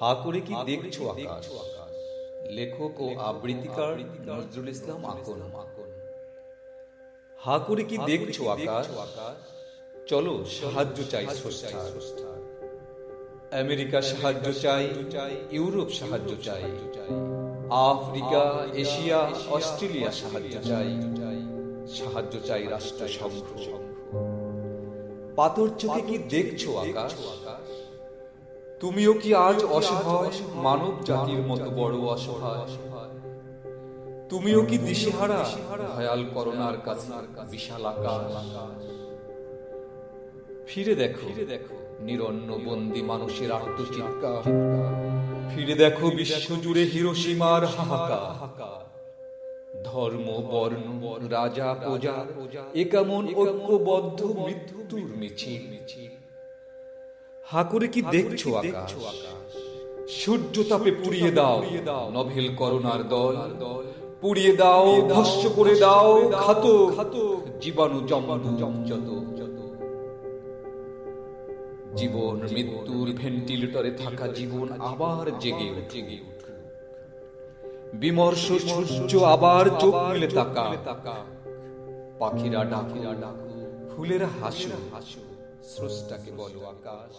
হা করে কি দেখছ আকাশ? লেখক ও আবৃত্তিকার নজরুল ইসলাম আকন। হা করে কি দেখছ আকাশ? চলো সাহায্য চাই স্রষ্টা আমেরিকা সাহায্য চাই ইউরোপ সাহায্য চাই। আফ্রিকা এশিয়া অস্ট্রেলিয়া সাহায্য চাই। সাহায্য চাই রাষ্ট্রসংঘ। পাথর চোখে কি দেখছ আকাশ? তুমিও কি আজ অসহায় মানব জাতির মতো বড় অসহায়? তুমিও কি দিশেহারা? ভয়াল করোনার কাছে বিশাল আকাশ। ফিরে দেখো। ফিরে দেখো। নিরন্ন বন্দি মানুষের আত্মচিৎকার। ফিরে দেখো বিশ্ব জুড়ে হিরোসীমার হাহাকার। ধর্ম বর্ণ রাজা প্রজা এ কেমন ঐক্যবদ্ধ মৃত্যুর মিছিল? হা করে কি দেখছ আকাশ? সূর্য তাপে পুড়িয়ে দাও নভেল করোনার দল। পুড়িয়ে দাও ভস্য করে দাও খাত খাত জীবাণু জমানু যত জীবন মৃত্যুর ভেন্টিলেটরে থাকা জীবন আবার জেগে জেগে বিমর্ষ সূর্য আবার চোখ মেলে তাকা পাখিরা ডাকিরা ডাকু ফুলেরা হাসু হাসু স্রষ্টাকে বলো আকাশ